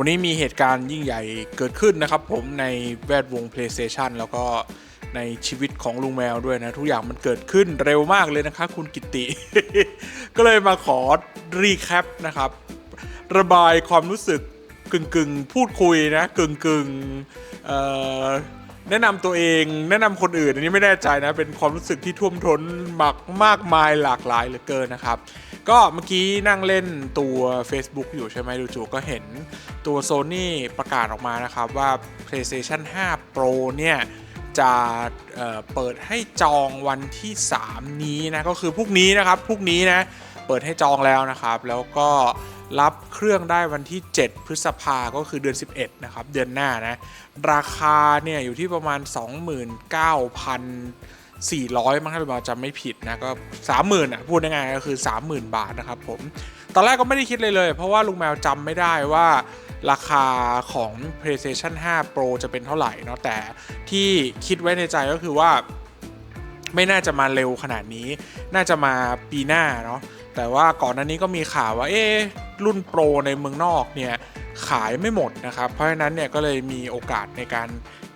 วันนี้มีเหตุการณ์ยิ่งใหญ่เกิดขึ้นนะครับ ผมในแวดวง PlayStation แล้วก็ในชีวิตของลุงแมวด้วยนะ ทุกอย่างมันเกิดขึ้นเร็วมากเลยนะคะคุณกิติ ก็เลยมาขอรีแคปนะครับ ระบายความรู้สึกกึ่งกึ่งๆพูดคุยนะ กึ่งกึ่งๆเอ่อ แนะนำตัวเองแนะนำคนอื่นอันนี้ไม่แน่ใจนะ เป็นความรู้สึกที่ท่วมท้นมากมากมายหลากหลายเหลือเกินนะครับ ก็เมื่อกี้นั่งเล่นตัว Facebook อยู่ใช่ไหมดูจูก็เห็นตัว Sony ประกาศออกมานะครับว่า PlayStation 5 Pro เนี่ย จะเอ่อเปิดให้จองวันที่ 3 นี้นะ ก็คือพรุ่งนี้นะครับพรุ่งนี้นะ เปิดให้จองแล้วนะครับ แล้วก็ รับเครื่องได้วันที่ 7 พฤษภาก็คือเดือน 11 นะครับ เดือนหน้านะ ราคาเนี่ยอยู่ที่ประมาณ 29,400 มั้งถ้าเป็นจำไม่ผิดนะ ก็ 30,000อะพูดง่ายๆก็คือ 30,000 บาทนะครับผม ตอนแรกก็ไม่ได้คิดเลยเลย เพราะว่าลุงแมวจำไม่ได้ว่าราคาของ PlayStation 5 Pro จะเป็นเท่าไหร่เนาะแต่ที่คิดไว้ในใจก็คือว่าไม่น่าจะมาเร็วขนาดนี้ น่าจะมาปีหน้าเนาะ แต่ว่าก่อนหน้านี้ก็มีข่าวว่า เอ๊ รุ่นโปรในเมืองนอกเนี่ยขายไม่หมดนะครับ เพราะฉะนั้นเนี่ยก็เลยมีโอกาสในการ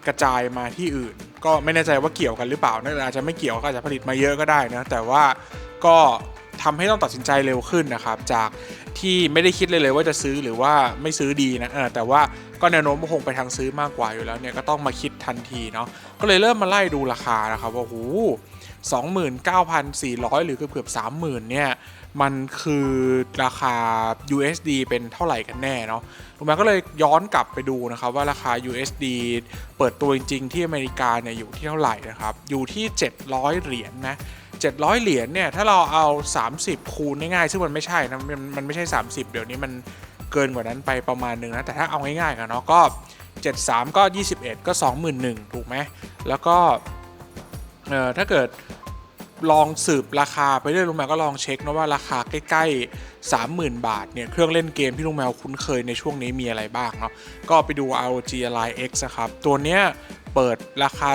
กระจายมาที่อื่น ก็ไม่แน่ใจว่าเกี่ยวกันหรือเปล่าน่าจะไม่เกี่ยวก็อาจจะผลิตมาเยอะก็ได้นะแต่ว่าก็ทำให้ต้องตัดสินใจเร็วขึ้นนะครับ จากที่ไม่ได้คิดเลยเลยว่าจะซื้อหรือว่าไม่ซื้อดีนะแต่ว่าก็แนวโน้มก็คงไปทางซื้อมากกว่าอยู่แล้วเนี่ยก็ต้องมาคิดทันทีเนาะก็เลยเริ่มมาไล่ดูราคานะครับว่าโห29,400 หรือเกือบๆ30,000เนี่ย มันคือราคา USD เป็นเท่าไหร่กันแน่เนาะลุงแม่ก็เลยย้อนกลับไปดูนะครับว่าราคา USD เปิดตัวจริงๆที่อเมริกาเนี่ยอยู่ที่เท่าไหร่นะครับ อยู่ที่ 700 เหรียญนนะ700 เหรียญเนี่ยถ้าเราเอา 30 คูณง่ายๆซึ่งมันไม่ใช่นะมันมันไม่ใช่ 30 เดี๋ยวนี้มันเกินกว่านั้นไปประมาณนึงนะแต่ถ้าเอาง่ายๆกันเนาะก็ 73 ก็ 21 ก็ 21,000ถูกไหมแล้วก็เอ่อถ้าเกิด ลองสืบราคาไปเรื่อยลุงแมวก็ลองเช็คนะว่าราคาใกล้ๆ 30,000 บาทเนี่ยเครื่องเล่นเกมที่ลุงแมวคุ้นเคยในช่วงนี้มีอะไรบ้างเนาะก็ไปดู ROG Ally X นะครับ ตัวเนี้ยเปิดราคา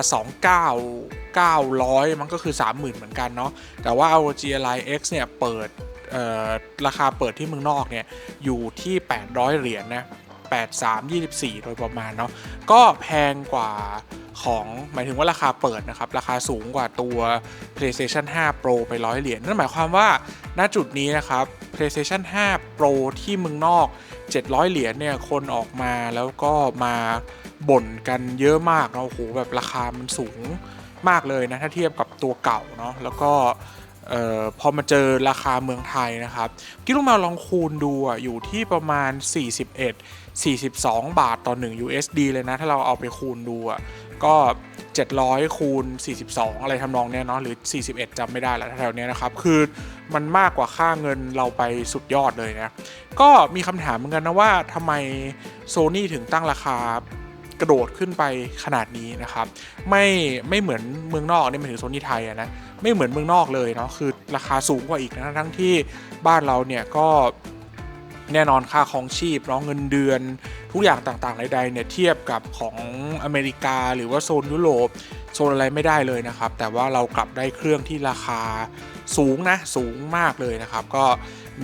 29,900 มันก็คือ 30,000 เหมือนกันเนาะแต่ว่า ROG Ally X เนี่ยเปิดราคาเปิดที่เมืองนอกเนี่ยอยู่ที่ 800 เหรียญนะ 83 24 โดยประมาณเนาะก็แพงกว่าของหมายถึงว่าราคาเปิดนะครับ ราคาสูงกว่าตัว PlayStation 5 Pro ไปร้อยเหรียญนั่นหมายความว่า ณจุดนี้นะครับ PlayStation 5 Pro ที่เมืองนอก 700 เหรียญเนี่ยคนออกมาแล้วก็มาบ่นกันเยอะมากเนาะโหแบบราคามันสูงมากเลยนะ ถ้าเทียบกับตัวเก่าเนาะแล้วก็ ออพอมาเจอราคาเมืองไทยนะครับกิ๊กลงมาลองคูณดูอะอยู่ที่ประมาณ 41 42 บาทต่อ 1 USD เลยนะ ถ้าเราเอาไปคูณดูอะก็ 700 คูณ 42 อะไรทำนองเนี้ยเนาะหรือ 41จำไม่ได้แล้วแถวเนี้ยนะครับ คือมันมากกว่าค่าเงินเราไปสุดยอดเลยนะ ก็มีคำถามเหมือนกันนะว่าทำไมโซ n y ถึงตั้งราคากระโดดขึ้นไปขนาดนี้นะครับ ไม่ไม่เหมือนเมืองนอกนี่หมายถึงโซนี่ไทยอะนะ ไม่เหมือนเมืองนอกเลยเนาะคือราคาสูงกว่าอีกนะทั้งที่บ้านเราเนี่ยก็แน่นอนค่าของชีพเนาะเงินเดือนทุกอย่างต่างๆใดๆเนี่ยเทียบกับของอเมริกาหรือว่าโซนยุโรปโซนอะไรไม่ได้เลยนะครับ แต่ว่าเรากลับได้เครื่องที่ราคาสูงนะสูงมากเลยนะครับ ก็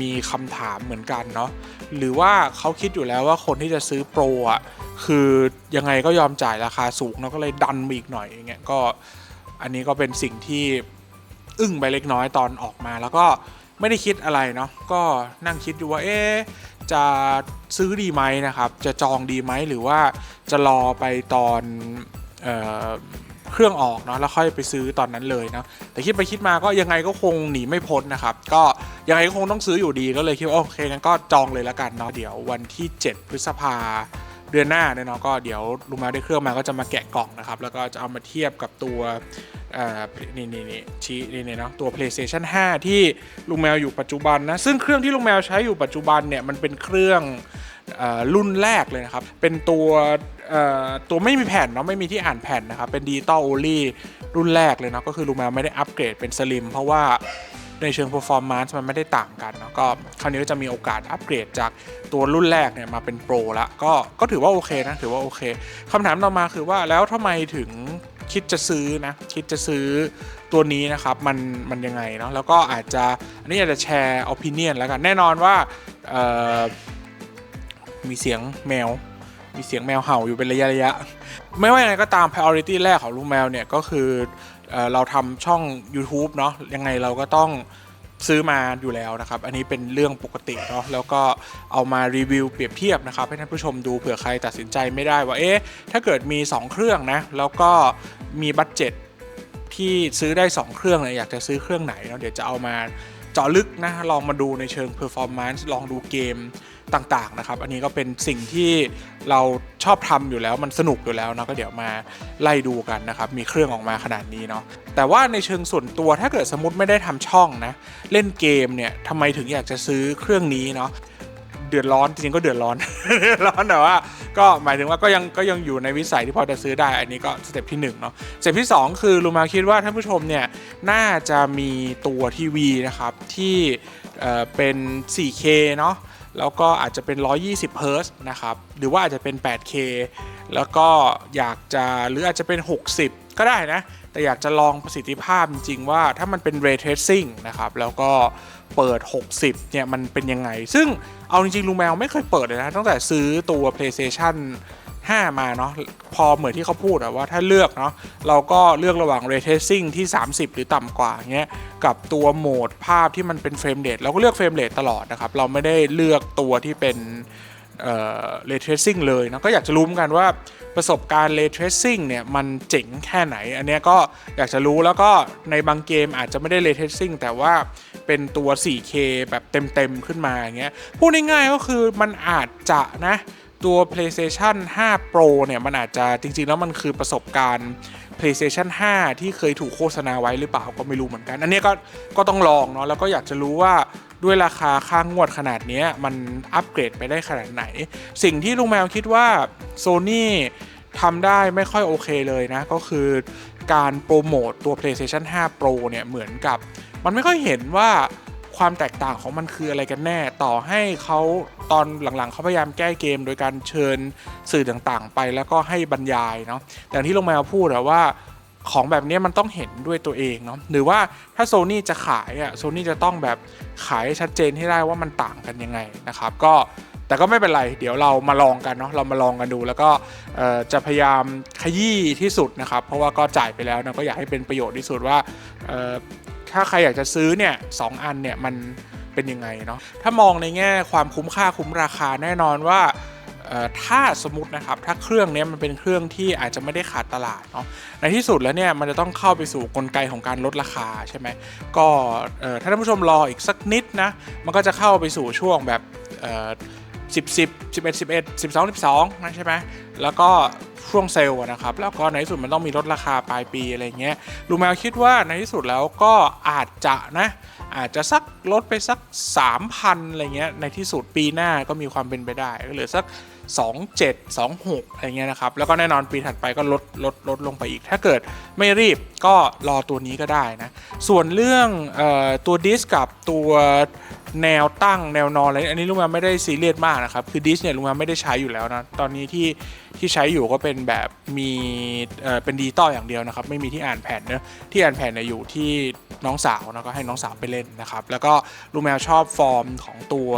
มีคำถามเหมือนกันเนาะหรือว่าเขาคิดอยู่แล้วว่าคนที่จะซื้อโปรอะคือยังไงก็ยอมจ่ายราคาสูงแล้วก็เลยดันมาอีกหน่อยอย่างเงี้ยก็อันนี้ก็เป็นสิ่งที่ อึ้งไปเล็กน้อยตอนออกมา แล้วก็ไม่ได้คิดอะไรเนาะก็นั่งคิดอยู่ว่าเอ๊จะซื้อดีไหมนะครับ จะจองดีไหมหรือว่าจะรอไปตอนเออเครื่องออกเนาะแล้วค่อยไปซื้อตอนนั้นเลยเนาะแต่คิดไปคิดมาก็ยังไงก็คงหนีไม่พ้นนะครับ ก็ยังไงก็คงต้องซื้ออยู่ดีก็เลยคิดว่าโอเคงั้นก็จองเลยล้วกันเนาะเดี๋ยววันที่ 7 พฤษภา เดือนหน้าเนี่ยเนาะก็เดี๋ยวลุงมาได้เครื่องมาก็จะมาแกะกล่องนะครับ แล้วก็จะเอามาเทียบกับตัวนี่นี่นี่ชี้นี่นี่เนาะตัว PlayStation 5 ที่ลุงแมวอยู่ปัจจุบันนะ ซึ่งเครื่องที่ลุงแมวใช้อยู่ปัจจุบันเนี่ยมันเป็นเครื่องอรุ่นแรกเลยนะครับ เป็นตัวตัวไม่มีแผ่นเนาะไม่มีที่อ่านแผ่นนะครับ เป็นดิจิตอลโอลี่รุ่นแรกเลยเนาะก็คือลุงแมวไม่ได้อัปเกรดเป็นสลิมเพราะว่า ในเชิง performance มันไม่ได้ต่างกันเนาะก็คราวนี้ก็จะมีโอกาสอัปเกรดจากตัวรุ่นแรกเนี่ยมาเป็นโปรละก็ก็ถือว่าโอเคนะถือว่าโอเคคำถามต่อมาคือว่าแล้วทำไมถึงคิดจะซื้อนะคิดจะซื้อตัวนี้นะครับมันมันยังไงเนาะแล้วก็อาจจะอันนี้อาจจะแชร์ opinion แล้วกันแน่นอนว่ามีเสียงแมว มีเสียงแมวเห่าอยู่เป็นระยะระยะ ไม่ว่ายังไงก็ตาม priority แรกของลุงแมวเนี่ยก็คือ เเราทำช่อง YouTube เนาะยังไงเราก็ต้องซื้อมาอยู่แล้วนะครับ อันนี้เป็นเรื่องปกติเนาะแล้วก็เอามารีวิวเปรียบเทียบนะครับ ให้ท่านผู้ชมดูเผื่อใครตัดสินใจไม่ได้ว่าเอ๊ะถ้าเกิดมี 2 เครื่องนะ แล้วก็มีบัตเจ็ตที่ซื้อได้ 2 เครื่องเนี่ยอยากจะซื้อเครื่องไหนเนาะเดี๋ยวจะเอามาเจาะลึกนะลองมาดูในเชิง performance ลองดูเกม ต่างๆนะครับ อันนี้ก็เป็นสิ่งที่เราชอบทำอยู่แล้วมันสนุกอยู่แล้วเนาะก็เดี๋ยวมาไล่ดูกันนะครับ มีเครื่องออกมาขนาดนี้เนาะแต่ว่าในเชิงส่วนตัวถ้าเกิดสมมติไม่ได้ทำช่องนะเล่นเกมเนี่ยทำไมถึงอยากจะซื้อเครื่องนี้เนาะเดือดร้อนจริงๆก็เดือดร้อนเดือดร้อนแต่ว่าก็หมายถึงว่าก็ยังก็ยังอยู่ในวิสัยที่พอจะซื้อได้ อันนี้ก็สเต็ปที่หนึ่งเนาะสเต็ปที่สองคือลุงมาคิดว่าท่านผู้ชมเนี่ยน่าจะมีตัวทีวีนะครับที่เเป็น 4K เนาะ แล้วก็อาจจะเป็น 120เฮิร์ซนะครับ หรือว่าอาจจะเป็น 8K แล้วก็อยากจะหรืออาจจะเป็น 60 ก็ได้นะ แต่อยากจะลองประสิทธิภาพจริงๆว่าถ้ามันเป็น ray tracing นะครับ แล้วก็เปิด 60 เนี่ย มันเป็นยังไง ซึ่งเอาจริงๆลุงแมวไม่เคยเปิดเลยนะ ตั้งแต่ซื้อตัว PlayStation 5 มาเนาะพอเหมือนที่เขาพูดอะว่าถ้าเลือกเนาะเราก็เลือกระหว่าง ray tracing ที่ 30 หรือต่ำกว่าเงี้ยกับตัวโหมดภาพที่มันเป็นเฟรมเรทเราก็เลือกเฟรมเรทตลอดนะครับ เราไม่ได้เลือกตัวที่เป็นเอ่อ ray tracing เลยนะก็อยากจะรู้เหมือนกันว่าประสบการณ์ ray tracing เนี่ยมันเจ๋งแค่ไหน อันเนี้ยก็อยากจะรู้แล้วก็ในบางเกมอาจจะไม่ได้ ray tracing แต่ว่าเป็นตัว 4K แบบเต็มๆ ขึ้นมาอย่างเงี้ยพูดง่ายๆก็คือมันอาจจะนะ ตัว PlayStation 5 Pro เนี่ย มันอาจจะจริง ๆ แล้วมันคือประสบการณ์ PlayStation 5 ที่เคยถูกโฆษณาไว้หรือเปล่าก็ไม่รู้เหมือนกัน อันนี้ก็ก็ต้องลองเนาะแล้วก็อยากจะรู้ว่าด้วยราคาค่างวดขนาดนี้มันอัปเกรดไปได้ขนาดไหน สิ่งที่ลุงแมวคิดว่า Sony ทำได้ไม่ค่อยโอเคเลยนะ ก็คือการโปรโมตตัว PlayStation 5 Pro เนี่ย เหมือนกับ มันไม่ค่อยเห็นว่า ความแตกต่างของมันคืออะไรกันแน่ ต่อให้เขาตอนหลังๆเขาพยายามแก้เกมโดยการเชิญสื่อต่างๆ ไปแล้วก็ให้บรรยายเนาะแต่อย่างที่ลงมวพูดอะว่าของแบบนี้มันต้องเห็นด้วยตัวเองเนาะหรือว่าถ้าโซ n y จะขายอะโซ n y จะต้องแบบขายชัดเจนให้ได้ว่ามันต่างกันยังไงนะครับ ก็แต่ก็ไม่เป็นไร เดี๋ยวเรามาลองกันเนาะเรามาลองกันดู แล้วก็จะพยายามขยี้ที่สุดนะครับ เพราะว่าก็จ่ายไปแล้วนะก็อยากให้เป็นประโยชน์ที่สุดว่า ถ้าใครอยากจะซื้อเนี่ยสองอันเนี่ยมันเป็นยังไงเนาะถ้ามองในแง่ความคุ้มค่าคุ้มราคาแน่นอนว่าถ้าสมมตินะครับถ้าเครื่องนี้มันเป็นเครื่องที่อาจจะไม่ได้ขาดตลาดเนาะในที่สุดแล้วเนี่ยมันจะต้องเข้าไปสู่กลไกของการลดราคาใช่ไหมก็ถ้าท่านผู้ชมรออีกสักนิดนะมันก็จะเข้าไปสู่ช่วงแบบ 10 10 11 11 12 12นะใช่ไหมแล้วก็ช่วงเซลล์นะครับ แล้วก็ในที่สุดมันต้องมีลดราคาปลายปีอะไรเงี้ยลูแมวคิดว่าในที่สุดแล้วก็อาจจะนะอาจจะสักลดไปสัก 3,000อะไรเงี้ยในที่สุดปีหน้าก็มีความเป็นไปได้ก็เหลือสัก 27 26 อะไรเงี้ยนะครับ แล้วก็แน่นอนปีถัดไปก็ลดลดลดลงไปอีก ถ้าเกิดไม่รีบก็รอตัวนี้ก็ได้นะ ส่วนเรื่องออตัวดิสกับตัวแนวตั้งแนวนอนอะไรอันนี้ลุงมาไม่ได้ซีเรียสมากนะครับ คือดิสเนี่ยลุงมาไม่ได้ใช้อยู่แล้วนะ ตอนนี้ที่ที่ใช้อยู่ก็เป็นแบบมีเเป็นดิจิตอลอย่างเดียวนะครับ ไม่มีที่อ่านแผ่นเนะที่อ่านแผ่นเนี่ยอยู่ที่ น้องสาวนะก็ให้น้องสาวไปเล่นนะครับ แล้วก็ลุงแมวชอบฟอร์มของตัว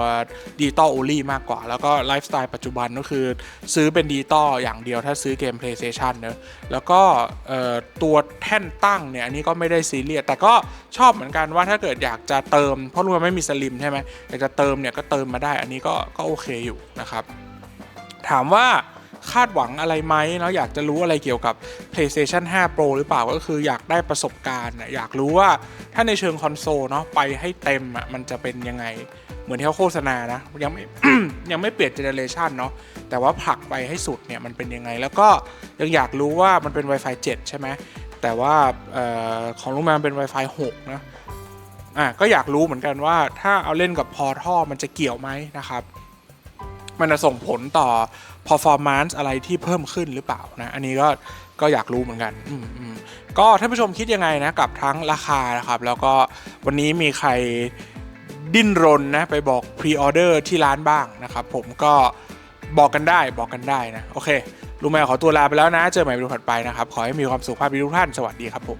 ดิจิตอลโอลี่มากกว่า แล้วก็ไลฟ์สไตล์ปัจจุบันก็คือซื้อเป็นดิจิตอลอย่างเดียวถ้าซื้อเกม PlayStation เนอะแล้วก็ตัวแท่นตั้งเนี่ยอันนี้ก็ไม่ได้ซีเรียสแต่ก็ชอบเหมือนกันว่าถ้าเกิดอยากจะเติม เพราะลุงแมวไม่มีสลิมใช่ไหมอยากจะเติมเนี่ยก็เติมมาได้อันนี้ก็ก็โอเคอยู่นะครับ ถามว่า คาดหวังอะไรไหมแล้วอยากจะรู้อะไรเกี่ยวกับ PlayStation 5 Pro หรือเปล่าก็คืออยากได้ประสบการณ์อยากรู้ว่าถ้าในเชิงคอนโซลเนาะไปให้เต็มอะมันจะเป็นยังไง เหมือนที่เขาโฆษณานะ ยังไม่ยังไม่เปลี่ยนเจเนเรชันเนาะแต่ว่าผลักไปให้สุดเนี่ยมันเป็นยังไง แล้วก็ยังอยากรู้ว่ามันเป็น Wi-Fi 7 ใช่ไหมแต่ว่าออของลุงแมนเป็น Wi-Fi 6 นะอะก็อยากรู้เหมือนกันว่าถ้าเอาเล่นกับพอท่อมันจะเกี่ยวไหมนะครับ มันจะส่งผลต่อ performance อะไรที่เพิ่มขึ้นหรือเปล่านะ อันนี้ก็ก็อยากรู้เหมือนกันอืมอืมก็ท่านผู้ชมคิดยังไงนะกับทั้งราคานะครับ แล้วก็วันนี้มีใครดิ้นรนนะไปบอกพรีออเดอร์ที่ร้านบ้างนะครับผมก็บอกกันได้บอกกันได้นะ โอเคลุงแมวขอตัวลาไปแล้วนะ เจอใหม่วิดีโอถัดไปนะครับ ขอให้มีความสุขภาพดีทุกท่าน สวัสดีครับผม